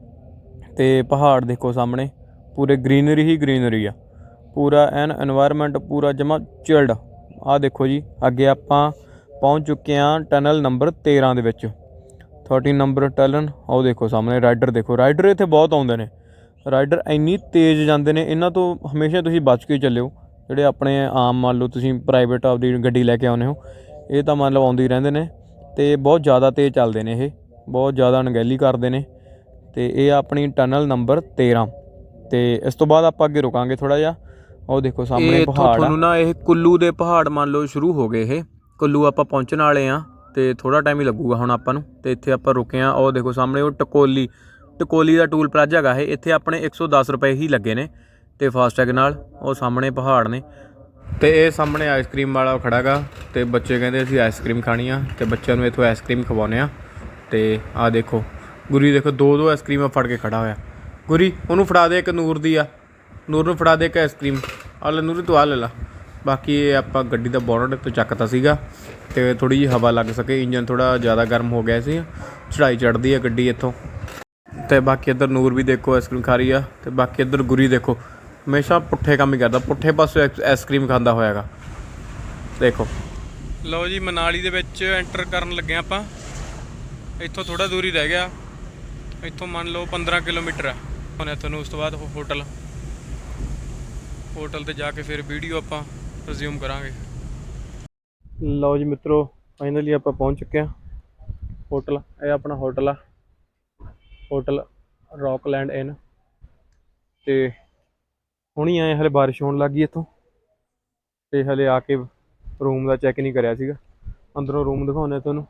ਤੇ ਪਹਾੜ ਦੇਖੋ ਸਾਹਮਣੇ, ਪੂਰੇ ਗ੍ਰੀਨਰੀ ਹੀ ਗ੍ਰੀਨਰੀ ਆ। ਪੂਰਾ ਐਨ এনवायरमेंट ਪੂਰਾ ਜਮਾ ਚਿਲਡ ਆ ਦੇਖੋ ਜੀ, ਅੱਗੇ ਆਪਾਂ ਪਹੁੰਚ ਚੁੱਕੇ ਆ ਟਨਲ ਨੰਬਰ 13 ਦੇ ਵਿੱਚ। 13 ਨੰਬਰ ਟਨਲ ਆਓ ਦੇਖੋ ਸਾਹਮਣੇ ਰਾਈਡਰ ਦੇਖੋ ਰਾਈਡਰ ਇੱਥੇ ਬਹੁਤ ਆਉਂਦੇ ਨੇ। ਰਾਈਡਰ ਇੰਨੀ ਤੇਜ਼ ਜਾਂਦੇ ਨੇ, ਇਹਨਾਂ ਤੋਂ ਹਮੇਸ਼ਾ ਤੁਸੀਂ ਬਚ ਕੇ ਚੱਲਿਓ। ਜਿਹੜੇ ਆਪਣੇ ਆਮ ਮੰਨ ਲਓ ਤੁਸੀਂ ਪ੍ਰਾਈਵੇਟ ਆਪਦੀ ਗੱਡੀ ਲੈ ਕੇ ਆਉਨੇ ਹੋ ਇਹ ਤਾਂ ਮੰਨ ਲਓ ਆਉਂਦੇ ਹੀ ਰਹਿੰਦੇ ਨੇ ਤੇ ਬਹੁਤ ਜ਼ਿਆਦਾ ਤੇਜ਼ ਚੱਲਦੇ ਨੇ ਇਹ ਬਹੁਤ ਜ਼ਿਆਦਾ ਅਣਗਹਿਲੀ ਕਰਦੇ ਨੇ। ਤੇ ਇਹ ਆਪਣੀ ਟਨਲ ਨੰਬਰ 13 ਤੇ ਇਸ ਤੋਂ ਬਾਅਦ ਆਪਾਂ ਅੱਗੇ ਰੁਕਾਂਗੇ ਥੋੜਾ ਜਿਹਾ। ਉਹ ਦੇਖੋ ਸਾਹਮਣੇ ਪਹਾੜ ਤੁਹਾਨੂੰ ਨਾ ਇਹ ਕੁੱਲੂ ਦੇ ਪਹਾੜ ਮੰਨ ਲਓ ਸ਼ੁਰੂ ਹੋ ਗਏ ਇਹ। ਕੁੱਲੂ ਆਪਾਂ ਪਹੁੰਚਣ ਵਾਲੇ ਆ ਤੇ ਥੋੜਾ ਟਾਈਮ ਹੀ ਲੱਗੂਗਾ ਹੁਣ ਆਪਾਂ ਨੂੰ। ਤੇ ਇੱਥੇ ਆਪਾਂ ਰੁਕੇ ਆ ਉਹ ਦੇਖੋ ਸਾਹਮਣੇ ਉਹ ਟਕੋਲੀ ਟਕੋਲੀ ਦਾ ਟੂਲ ਪਲਾਜ਼ਾ ਹੈਗਾ ਇਹ। ਇੱਥੇ ਆਪਣੇ 110 ਰੁਪਏ ਹੀ ਲੱਗੇ ਨੇ। ਤੇ ਫਾਸਟੈਗ ਨਾਲ ਉਹ ਸਾਹਮਣੇ ਪਹਾੜ ਨੇ। ਤੇ ਇਹ ਸਾਹਮਣੇ ਆਈਸਕ੍ਰੀਮ ਵਾਲਾ ਖੜਾਗਾ ਤੇ ਬੱਚੇ ਕਹਿੰਦੇ ਅਸੀਂ ਆਈਸਕ੍ਰੀਮ ਖਾਣੀ ਆ ਤੇ ਬੱਚਿਆਂ ਨੂੰ ਇੱਥੋਂ ਆਈਸਕ੍ਰੀਮ ਖਵਾਉਨੇ ਆ। ਤੇ ਆਹ ਦੇਖੋ, ਗੁਰੀ ਦੇਖੋ, ਦੋ ਦੋ ਆਈਸਕ੍ਰੀਮਾਂ ਫੜ ਕੇ ਖੜਾ ਹੋਇਆ। ਗੁਰੀ, ਉਹਨੂੰ ਫੜਾ ਦੇ ਇੱਕ ਨੂਰ ਦੀ ਆ। ਨੂਰ ਨੂੰ ਫੜਾ ਦੇ ਇੱਕ ਆਈਸਕ੍ਰੀਮ ਆ ਲੈ ਨੂਰੀ, ਤੂੰ ਆ ਲੈ ਲਾ। ਬਾਕੀ ਇਹ ਆਪਾਂ ਗੱਡੀ ਦਾ ਬੋਨਟ ਤੋਂ ਚੱਕਤਾ ਸੀਗਾ ਤੇ ਥੋੜੀ ਜਿਹੀ ਹਵਾ ਲੱਗ ਸਕੇ, ਇੰਜਨ ਥੋੜਾ ਜ਼ਿਆਦਾ ਗਰਮ ਹੋ ਗਿਆ ਸੀ। ਚੜਾਈ ਚੜਦੀ ਆ ਗੱਡੀ ਇੱਥੋਂ। ਤੇ ਬਾਕੀ ਇੱਧਰ ਨੂਰ ਵੀ ਦੇਖੋ ਆਈਸਕ੍ਰੀਮ ਖਾ ਰਹੀ ਆ। ਤੇ ਬਾਕੀ ਇੱਧਰ ਗੁਰੀ ਦੇਖੋ ਹਮੇਸ਼ਾ ਪੁੱਠੇ ਕੰਮ ਹੀ ਕਰਦਾ ਪੁੱਠੇ ਪਾਸੇ ਆਈਸਕ੍ਰੀਮ ਖਾਂਦਾ ਹੋਇਆਗਾ। ਦੇਖੋ। ਲਓ ਜੀ ਮਨਾਲੀ ਦੇ ਵਿੱਚ ਐਂਟਰ ਕਰਨ ਲੱਗੇ ਹਾਂ ਆਪਾਂ। ਇੱਥੋਂ ਥੋੜਾ ਦੂਰ ਰਹਿ ਗਿਆ। ਇੱਥੋਂ ਮੰਨ ਲਓ 15 ਕਿਲੋਮੀਟਰ ਹੈ। ਹੁਣ ਤੁਹਾਨੂੰ ਉਸ ਤੋਂ ਬਾਅਦ ਹੋਟਲ ਹੋਟਲ ਤੇ ਜਾ ਕੇ ਫਿਰ ਵੀਡੀਓ ਆਪਾਂ ਰਿਜ਼ਿਊਮ ਕਰਾਂਗੇ। ਲਓ ਜੀ ਮਿੱਤਰੋ ਫਾਈਨਲੀ ਆਪਾਂ ਪਹੁੰਚ ਚੁੱਕੇ ਹਾਂ। ਹੋਟਲ ਇਹ ਆਪਣਾ ਹੋਟਲ ਆ। ਹੋਟਲ ਰੌਕਲੈਂਡ ਇਨ ਤੇ ਹੁਣੀ ਆਏ ਹਲੇ ਬਾਰਿਸ਼ ਹੋਣ ਲੱਗੀ ਇੱਥੋਂ। ਤੇ ਹਲੇ ਆ ਕੇ ਰੂਮ ਦਾ ਚੈੱਕ ਨਹੀਂ ਕਰਿਆ ਸੀਗਾ। ਅੰਦਰੋਂ ਰੂਮ ਦਿਖਾਉਂਦੇ ਤੁਹਾਨੂੰ,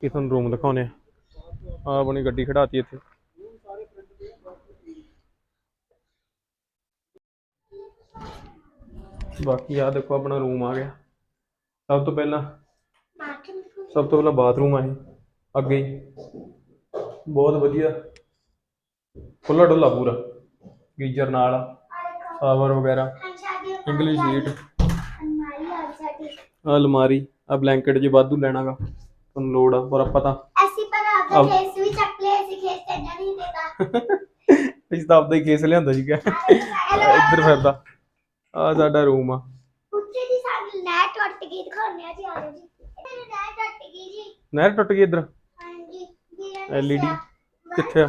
ਕਿ ਤੁਹਾਨੂੰ ਰੂਮ ਦਿਖਾਉਂਦੇ ਆ। ਆਪਣੀ ਗੱਡੀ ਖੜਾਤੀ ਇੱਥੇ। ਬਾਕੀ ਆ ਦੇਖੋ ਆਪਣਾ ਰੂਮ ਆ ਗਿਆ। ਸਭ ਤੋਂ ਪਹਿਲਾਂ, ਸਭ ਤੋਂ ਪਹਿਲਾਂ ਬਾਥਰੂਮ ਆ ਇਹ, ਅੱਗੇ ਬਹੁਤ ਵਧੀਆ। ਖੁੱਲਾ ਡੁੱਲਾ ਪੂਰਾ, ਗੀਜ਼ਰ ਨਾਲ ਆ। ਪਾਵਰ ਵਗੈਰਾ। ਇੰਗਲਿਸ਼ ਹੀਟ ਅਲਮਾਰੀ ਆ ਬਲੈਂਕਟ ਜੇ ਵਾਧੂ ਲੈਣਾਗਾ। ਤੁਹਾਨੂੰ ਲੋੜ ਆ ਪਰ ਆਪਾਂ ਤਾਂ ਅਸੀਂ ਪਰ ਆਪਦਾ ਕੇਸ ਵੀ ਚੱਕ ਲਿਆ ਅਸੀਂ ਕੇਸ ਤੇ ਨਹੀਂ ਦੇਦਾ ਇਸ ਤਾਂ ਆਪਦਾ ਹੀ ਕੇਸ ਲਿਆਂਦਾ ਸੀਗਾ। ਇੱਧਰ ਫਿਰਦਾ। ਆ ਸਾਡਾ ਰੂਮ ਆ। ਉੱਥੇ ਦੀ ਸਾਡੀ ਨਹਿਰ ਟੁੱਟ ਗਈ ਦਿਖਾਉਂਦੇ ਆ ਜੀ ਆ ਜੀ। ਨਹਿਰ ਟੁੱਟ ਗਈ ਜੀ। ਨਹਿਰ ਟੁੱਟ ਗਈ ਇੱਧਰ। ਹਾਂਜੀ ਐਲਈਡੀ ਕਿੱਥੇ ਆ?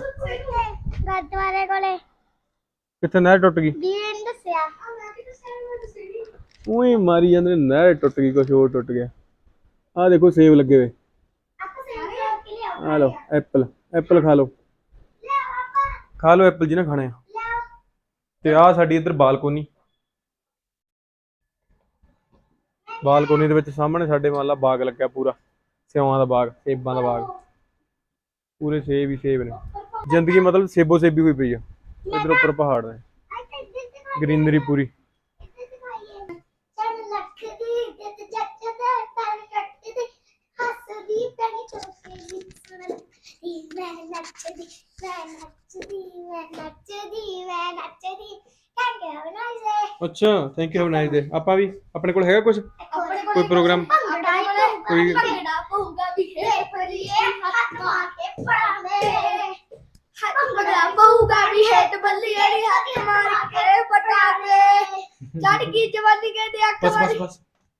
ਗੁਰਦੁਆਰੇ ਕੋਲੇ। ਕਿੱਥੇ ਨਹਿਰ ਟੁੱਟ ਗਈ? ਵੀਰੇ ਨੇ ਦੱਸਿਆ। ਉਹੀ ਮਾਰੀ ਜਾਂਦੇ ਨੇ ਨਹਿਰ ਟੁੱਟ ਗਈ ਕੁਛ ਹੋਰ ਟੁੱਟ ਗਿਆ। ਆ ਦੇਖੋ ਸੇਬ ਲੱਗੇ ਹੋਏ। ਆਪਾਂ ਸੇਵ ਕੇ ਲਿਆਓ। ਆ ਲਓ ਐਪਲ ਐਪਲ ਖਾ ਲਓ। ਲਿਆਓ ਆਪਾਂ। ਖਾ ਲਓ ਐਪਲ ਜਿਹਨੇ ਖਾਣੇ ਆ। ਲਿਆਓ। ਤੇ ਆ ਸਾਡੀ ਇੱਧਰ ਬਾਲਕੋਨੀ। ਬਾਲਕੋਨੀ ਦੇ ਵਿੱਚ ਸਾਹਮਣੇ ਸਾਡੇ ਮੰਨ ਲਾ ਬਾਗ ਲੱਗਿਆ ਪੂਰਾ। ਸਿਉਆਂ ਦਾ ਬਾਗ ਸੇਬਾਂ ਦਾ ਬਾਗ। ਪੂਰੇ ਸੇਬ ਹੀ ਸੇਬ ਨੇ। ਜ਼ਿੰਦਗੀ ਮਤਲਬ ਸੇਬੋ ਸੇਬੀ ਹੋਈ ਪਈ ਆ। ਇੱਧਰ ਉੱਪਰ ਪਹਾੜ ਦਿਖਾਈਏ ਗ੍ਰੀਨਰੀ ਪੂਰੀ। ਅੱਛਾ thank you have nice day ਆਪਾਂ ਵੀ ਆਪਣੇ ਕੋਲ ਹੈਗਾ ਕੁਝ ਕੋਈ ਪ੍ਰੋਗਰਾਮ ਕੋਈ- ਭੰਗੜਾ ਪਊਗਾ ਵੀ ਹੈ ਪਰੀਏ ਹੱਥ ਮਾਰ ਕੇ ਪੜਾਵੇ ਭੰਗੜਾ ਪਊਗਾ ਵੀ ਹੈ ਤੇ ਬੱਲੀਏ ਨੀ ਹੱਥ ਮਾਰ ਕੇ ਪਟਾਵੇ ਚੜ ਗਈ ਜਵਾਨੀ ਕਹਿੰਦੇ ਅੱਖ ਬਸ ਬਸ ਵਾਲੀ। ਬਸ।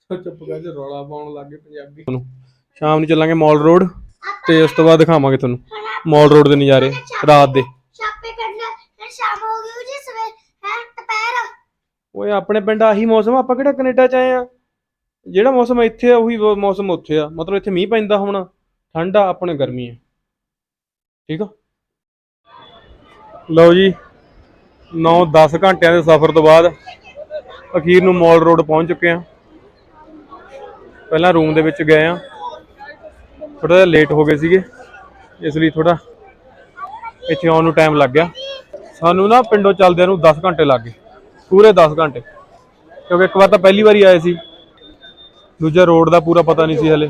ਚੁੱਪ ਚੁੱਪ ਕਰ ਜੇ ਰੌਲਾ ਪਾਉਣ ਲੱਗੇ ਪੰਜਾਬੀ। ਸ਼ਾਮ ਨੂੰ ਚੱਲਾਂਗੇ ਮਾਲ ਰੋਡ ਤੇ ਉਸ ਤੋਂ ਬਾਅਦ ਦਿਖਾਵਾਂਗੇ ਤੁਹਾਨੂੰ ਮਾਲ ਰੋਡ ਦੇ ਨਜ਼ਾਰੇ ਰਾਤ ਦੇ। ਛਾਪੇ ਕੱਢਣਾ ਫਿਰ ਸ਼ਾਮ ਹੋ ਗਈ ਜੀ ਸਵੇਰ ਹੈ ਦੁਪਹਿਰ। ਓਏ ਆਪਣੇ ਪਿੰਡ ਆਹੀ ਮੌਸਮ ਆ, ਆਪਾਂ ਕਿਹੜਾ ਕੈਨੇਡਾ ਚ ਆਏ ਆ? ਜਿਹੜਾ ਮੌਸਮ ਇੱਥੇ ਆ ਉਹੀ ਵ- ਮੌਸਮ ਉੱਥੇ ਆ। ਮਤਲਬ ਇੱਥੇ ਮੀਂਹ ਪੈਂਦਾ ਹੁਣ ਠੰਡ ਆ ਆਪਣੇ ਗਰਮੀ ਆ। ਠੀਕ ਆ? ਲਓ ਜੀ 9-10 ਘੰਟਿਆਂ ਦੇ ਸਫ਼ਰ ਤੋਂ ਬਾਅਦ ਅਖੀਰ ਨੂੰ ਮਾਲ ਰੋਡ ਪਹੁੰਚ ਚੁੱਕੇ ਆ ਪਹਿਲਾਂ ਰੂਮ ਦੇ ਵਿੱਚ ਗਏ ਆ ਥੋੜਾ ਜਿਹਾ ਲੇਟ ਹੋ ਗਏ ਸੀਗੇ, ਇਸ ਲਈ ਥੋੜਾ ਇੱਥੇ ਆਉਣ ਨੂੰ ਟਾਈਮ ਲੱਗ ਗਿਆ। ਸਾਨੂੰ ਨਾ ਪਿੰਡੋਂ ਚੱਲਦਿਆਂ ਨੂੰ 10 ਘੰਟੇ ਲੱਗ ਗਏ, ਪੂਰੇ 10 ਘੰਟੇ। ਕਿਉਂਕਿ ਇੱਕ ਵਾਰ ਤਾਂ ਪਹਿਲੀ ਵਾਰੀ ਆਏ ਸੀ। ਦੂਜਾ ਰੋਡ ਦਾ ਪੂਰਾ ਪਤਾ ਨਹੀਂ ਸੀ ਹਲੇ।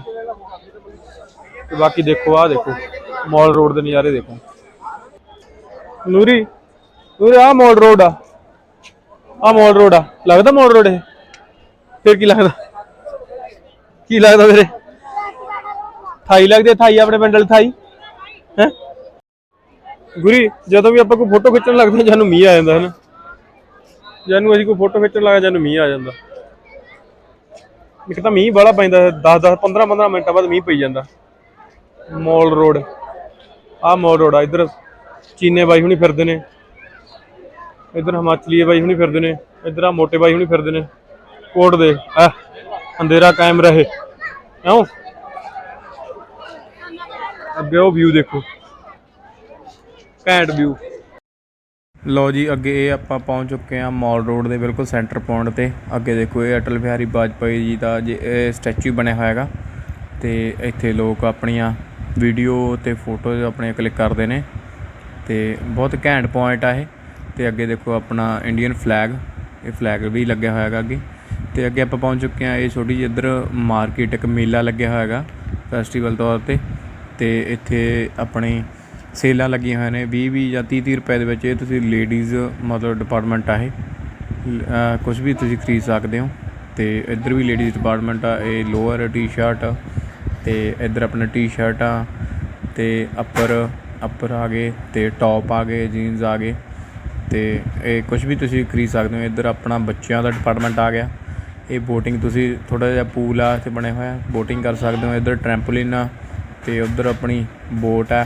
ਤੇ ਬਾਕੀ ਦੇਖੋ, ਆਹ ਦੇਖੋ, ਮਾਲ ਰੋਡ ਦੇ ਨਜ਼ਾਰੇ ਦੇਖੋ। ਨੂਰੀ ਨੂਰੀ, ਆਹ ਮਾਲ ਰੋਡ ਆ। ਆਹ ਮਾਲ ਰੋਡ ਆ। ਲੱਗਦਾ ਮਾਲ ਰੋਡ ਇਹ? ਫਿਰ ਕੀ ਲੱਗਦਾ? ਕੀ ਲੱਗਦਾ ਵੀਰੇ ਥਾਈ ਲੱਗਦੀ ਥਾਈ ਆਪਣੇ ਪਿੰਡ ਵਾਲੀ ਥਾਈ? ਹੈ? ਗੁਰੀ, ਜਦੋਂ ਵੀ ਆਪਾਂ ਕੋਈ ਫੋਟੋ ਖਿੱਚਣ ਲੱਗਦੇ ਹਾਂ, ਜਾਨੂੰ ਮੀਂਹ ਆ ਜਾਂਦਾ ਹੈ ਜਾਨੂੰ ਅਸੀਂ ਕੋਈ ਫੋਟੋ ਖਿੱਚਣ ਲੱਗਾ, ਜਾਨੂੰ ਮੀਂਹ ਆ ਜਾਂਦਾ। ਇੱਕ ਤਾਂ ਮੀਂਹ ਬੜਾ ਪੈਂਦਾ 10 10 15 15 ਮਿੰਟਾਂ ਬਾਅਦ ਮੀਂਹ ਪਈ ਜਾਂਦਾ। Mall road. ਆਹ ਮੋਲ ਰੋਡ ਆ, ਇੱਧਰ ਚੀਨੇ ਬਾਈ ਹੁਣੀ ਫਿਰਦੇ ਨੇ। ਇੱਧਰ ਹਿਮਾਚਲੀ ਬਾਈ ਹੁਣੀ ਫਿਰਦੇ ਨੇ, ਇੱਧਰ ਆ ਮੋਟੇ ਬਾਈ ਹੁਣੀ ਫਿਰਦੇ ਨੇ। ਕੋਟ ਦੇ ਆ ਅੰਧੇਰਾ ਕਾਇਮ ਰਹੇ। ਕਿਉਂ? ਅੱਗੇ ਉਹ ਵਿਊ ਦੇਖੋ। ਘੈਂਟ ਵਿਊ ਲਓ ਜੀ, ਅੱਗੇ ਇਹ ਆਪਾਂ ਪਹੁੰਚ ਚੁੱਕੇ ਹਾਂ ਮਾਲ ਰੋਡ ਦੇ ਬਿਲਕੁਲ ਸੈਂਟਰ ਪੁਆਇੰਟ ਤੇ। ਅੱਗੇ ਦੇਖੋ ਇਹ ਅਟਲ ਬਿਹਾਰੀ ਵਾਜਪਾਈ ਜੀ ਦਾ ਜੇ, ਇਹ ਸਟੈਚੂ ਬਣਿਆ ਹੋਇਆ ਹੈਗਾ। ਤੇ ਇੱਥੇ ਲੋਕ ਆਪਣੀਆਂ ਵੀਡੀਓ ਤੇ ਫੋਟੋ ਆਪਣੀਆਂ ਕਲਿੱਕ ਕਰਦੇ ਨੇ। ਤੇ ਬਹੁਤ ਘੈਂਟ ਪੁਆਇੰਟ ਆ ਇਹ। ਤੇ ਅੱਗੇ ਦੇਖੋ ਆਪਣਾ ਇੰਡੀਅਨ ਫਲੈਗ ਇਹ ਫਲੈਗ ਵੀ ਲੱਗਿਆ ਹੋਇਆ ਹੈਗਾ ਅੱਗੇ। ਤੇ ਅੱਗੇ ਆਪਾਂ ਪਹੁੰਚ ਚੁੱਕੇ ਹਾਂ, ਇਹ ਛੋਟੀ ਜਿਹੀ ਇੱਧਰ ਮਾਰਕੀਟ ਇੱਕ ਮੇਲਾ ਲੱਗਿਆ ਹੋਇਆ ਹੈਗਾ ਫੈਸਟੀਵਲ ਤੌਰ ਤੇ। ਤੇ ਇੱਥੇ ਆਪਣੇ ਸੇਲਾਂ ਲੱਗੀਆਂ ਹੋਈਆਂ ਨੇ 20 20 ਜਾਂ 30 30 ਰੁਪਏ ਦੇ ਵਿੱਚ ਇਹ ਤੁਸੀਂ ਲੇਡੀਜ਼ ਮਤਲਬ ਡਿਪਾਰਟਮੈਂਟ ਆ ਇਹ। ਕੁਝ ਵੀ ਤੁਸੀਂ ਖਰੀਦ ਸਕਦੇ ਹੋ। ਤੇ ਇੱਧਰ ਵੀ ਲੇਡੀਜ਼ ਡਿਪਾਰਟਮੈਂਟ ਆ, ਇਹ ਲੋਅਰ ਟੀ-ਸ਼ਰਟ ਤੇ ਇੱਧਰ ਆਪਣਾ ਟੀ-ਸ਼ਰਟ ਆ, ਤੇ ਅੱਪਰ ਅੱਪਰ ਆ ਗਏ, ਤੇ ਟੌਪ ਆ ਗਏ ਜੀਨਸ ਆ ਗਏ। ਤੇ ਇਹ ਕੁਝ ਵੀ ਤੁਸੀਂ ਖਰੀਦ ਸਕਦੇ ਹੋ। ਇੱਧਰ ਆਪਣਾ ਬੱਚਿਆਂ ਦਾ ਡਿਪਾਰਟਮੈਂਟ ਆ ਗਿਆ। ਇਹ ਬੋਟਿੰਗ ਤੁਸੀਂ ਥੋੜਾ ਜਿਹਾ ਪੂਲ ਆ ਇੱਥੇ ਬਣਿਆ ਹੋਇਆ ਬੋਟਿੰਗ ਕਰ ਸਕਦੇ ਹੋ। ਇੱਧਰ ਟ੍ਰੈਂਪੋਲਿਨ ਆ ਤੇ ਉੱਧਰ ਆਪਣੀ ਬੋਟ ਆ।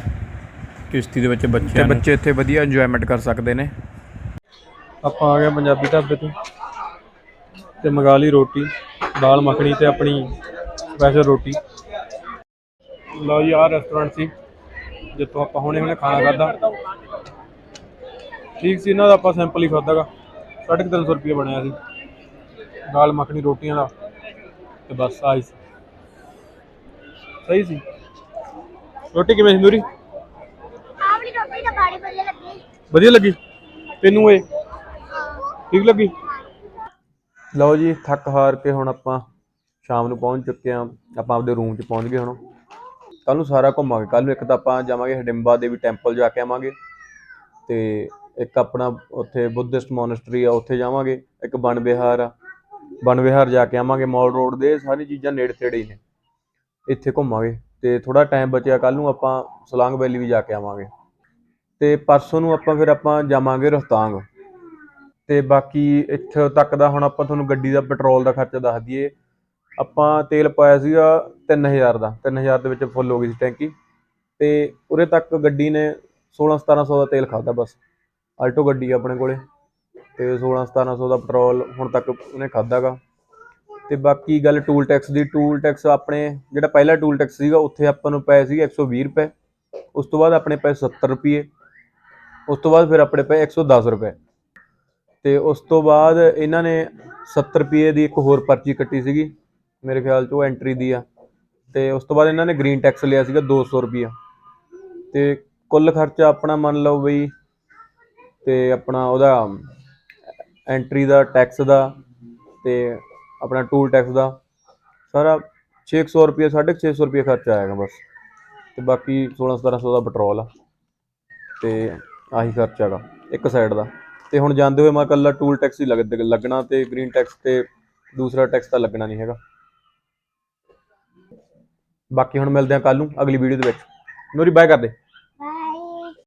ਕਿਸ਼ਤੀ ਦੇ ਵਿੱਚ ਬੱਚੇ ਤੇ ਬੱਚੇ ਇੱਥੇ ਵਧੀਆ ਇੰਜੋਇਮੈਂਟ ਕਰ ਸਕਦੇ ਨੇ। ਆਪਾਂ ਆ ਗਏ ਪੰਜਾਬੀ ਢਾਬੇ ਤੇ ਤੇ ਮੰਗਾ ਲਈ ਰੋਟੀ ਦਾਲ ਮੱਖਣੀ ਤੇ ਆਪਣੀ ਸਪੈਸ਼ਲ ਰੋਟੀ। ਲਓ ਜੀ ਆਹ ਰੈਸਟੋਰੈਂਟ ਸੀ ਜਿੱਥੋਂ ਆਪਾਂ ਹੁਣੇ ਹੁਣੇ ਖਾਣਾ ਖਾਦਾ ਠੀਕ ਸੀ ਇਹਨਾਂ ਦਾ ਆਪਾਂ ਸੈਂਪਲ ਹੀ ਖਾਦਾਗਾ 350 ਰੁਪਏ ਬਣਿਆ ਸੀ। ਦਾਲ ਮੱਖਣੀ ਰੋਟੀਆਂ ਦਾ। ਤੇ ਬਸ ਆਈ ਸੀ। ਸਹੀ ਸੀ। ਰੋਟੀ ਕਿਵੇਂ ਸੀ ਨੂਰੀ? ਆਪਣੀ ਰੋਟੀ ਤਾਂ ਬਾੜੀ ਵਧੀਆ ਲੱਗੀ। ਵਧੀਆ ਲੱਗੀ? ਤੈਨੂੰ ਇਹ? ਠੀਕ ਲੱਗੀ? ਲਓ ਜੀ ਥੱਕ ਹਾਰ ਕੇ ਹੁਣ ਆਪਾਂ ਸ਼ਾਮ ਨੂੰ ਪਹੁੰਚ ਚੁੱਕੇ ਆ। ਆਪਾਂ ਆਪਦੇ ਰੂਮ 'ਚ ਪਹੁੰਚ ਗਏ ਹੁਣ। ਕੱਲ ਨੂੰ ਸਾਰਾ ਘੁੰਮਾਂਗੇ ਕੱਲ ਨੂੰ ਇੱਕ ਤਾਂ ਆਪਾਂ ਜਾਵਾਂਗੇ ਹਡਿੰਬਾ ਦੇਵੀ ਟੈਂਪਲ ਜਾ ਕੇ ਆਵਾਂਗੇ। ਤੇ ਇੱਕ ਆਪਣਾ ਉੱਥੇ ਬੁੱਧਿਸਟ ਮੋਨੈਸਟਰੀ ਆ, ਉੱਥੇ ਜਾਵਾਂਗੇ, ਇੱਕ ਬਣ ਵਿਹਾਰ ਆ। ਬਣ ਵਿਹਾਰ ਜਾ ਕੇ ਆਵਾਂਗੇ, ਮਾਲ ਰੋਡ ਦੇ ਸਾਰੀ ਚੀਜ਼ਾਂ ਨੇੜੇ ਤੇੜੇ ਹੀ ਨੇ। ਇੱਥੇ ਘੁੰਮਾਂਗੇ ਤੇ ਥੋੜਾ ਟਾਈਮ ਬਚਿਆ ਕੱਲ ਨੂੰ ਆਪਾਂ ਸਲਾਂਗ ਵੈਲੀ ਵੀ ਜਾ ਕੇ ਆਵਾਂਗੇ। ਤੇ ਪਰਸੋਂ ਨੂੰ ਆਪਾਂ ਫਿਰ ਆਪਾਂ ਜਾਵਾਂਗੇ ਰੋਹਤਾਂਗ। ਤੇ ਬਾਕੀ ਇੱਥੇ ਤੱਕ ਦਾ ਹੁਣ ਆਪਾਂ ਤੁਹਾਨੂੰ ਗੱਡੀ ਦਾ ਪੈਟਰੋਲ ਦਾ ਖਰਚਾ ਦੱਸ ਦਈਏ। ਆਪਾਂ ਤੇਲ ਪਾਇਆ ਸੀਗਾ 3000 ਦਾ 3000 ਦੇ ਵਿੱਚ ਫੁੱਲ ਹੋ ਗਈ ਸੀ ਟੈਂਕੀ। ਤੇ ਉਰੇ ਤੱਕ ਗੱਡੀ ਨੇ 16 1700 ਦਾ ਤੇਲ ਖਾਦਾ ਬਸ। ਆਲਟੋ ਗੱਡੀ ਆ ਆਪਣੇ ਕੋਲੇ ਤੇ 16 1700 ਦਾ ਪੈਟਰੋਲ ਹੁਣ ਤੱਕ ਉਹਨੇ ਖਾਦਾਗਾ ਤੇ ਬਾਕੀ ਗੱਲ ਟੂਲ ਟੈਕਸ ਦੀ, ਟੂਲ ਟੈਕਸ ਆਪਣੇ ਜਿਹੜਾ ਪਹਿਲਾ ਟੂਲ ਟੈਕਸ ਸੀਗਾ, ਉੱਥੇ ਆਪਾਂ ਨੂੰ ਪਏ ਸੀ 120 ਰੁਪਏ। ਉਸ ਤੋਂ ਬਾਅਦ ਆਪਣੇ ਪਏ 70 ਰੁਪਏ। ਉਸ ਤੋਂ ਬਾਅਦ ਫਿਰ ਆਪਣੇ ਪਏ 110 ਰੁਪਏ। ਤੇ ਉਸ ਤੋਂ ਬਾਅਦ ਇਹਨਾਂ ਨੇ 70 ਰੁਪਏ ਦੀ ਇੱਕ ਹੋਰ ਪਰਚੀ ਕੱਟੀ ਸੀਗੀ, ਮੇਰੇ ਖਿਆਲ 'ਚ ਉਹ ਐਂਟਰੀ ਦੀ ਆ। ਤੇ ਉਸ ਤੋਂ ਬਾਅਦ ਇਹਨਾਂ ਨੇ ਗ੍ਰੀਨ ਟੈਕਸ ਲਿਆ ਸੀਗਾ 200 ਰੁਪਿਆ ਤੇ ਕੁੱਲ ਖਰਚਾ ਆਪਣਾ ਮੰਨ ਲਓ ਬਈ ਤੇ ਆਪਣਾ ਉਹਦਾ ਐਂਟਰੀ ਦਾ ਟੈਕਸ ਦਾ ਤੇ ਆਪਣਾ ਟੂਲ ਟੈਕਸ ਦਾ ਸਾਰਾ 600 ਰੁਪਏ 650 ਰੁਪਏ ਖਰਚਾ ਆਏਗਾ ਬਸ। ਤੇ ਬਾਕੀ 16 1700 ਦਾ ਪੈਟਰੋਲ ਆ ਤੇ ਆਹੀ ਖਰਚਾ ਹੈਗਾ, ਇੱਕ ਸਾਈਡ ਦਾ। ਤੇ ਹੁਣ ਜਾਂਦੇ ਹੋਏ ਮੈਂ ਕੱਲਾ ਟੂਲ ਟੈਕਸ ਹੀ ਲੱਗ- ਲੱਗਣਾ ਤੇ ਗ੍ਰੀਨ ਟੈਕਸ ਤੇ ਦੂਸਰਾ ਟੈਕਸ ਤਾਂ ਲੱਗਣਾ ਨਹੀਂ ਹੈਗਾ। ਬਾਕੀ ਹੁਣ ਮਿਲਦੇ ਆ ਕੱਲ ਨੂੰ ਅਗਲੀ ਵੀਡੀਓ ਦੇ ਵਿੱਚ। ਨੂਰੀ ਬਾਏ ਕਰਦੇ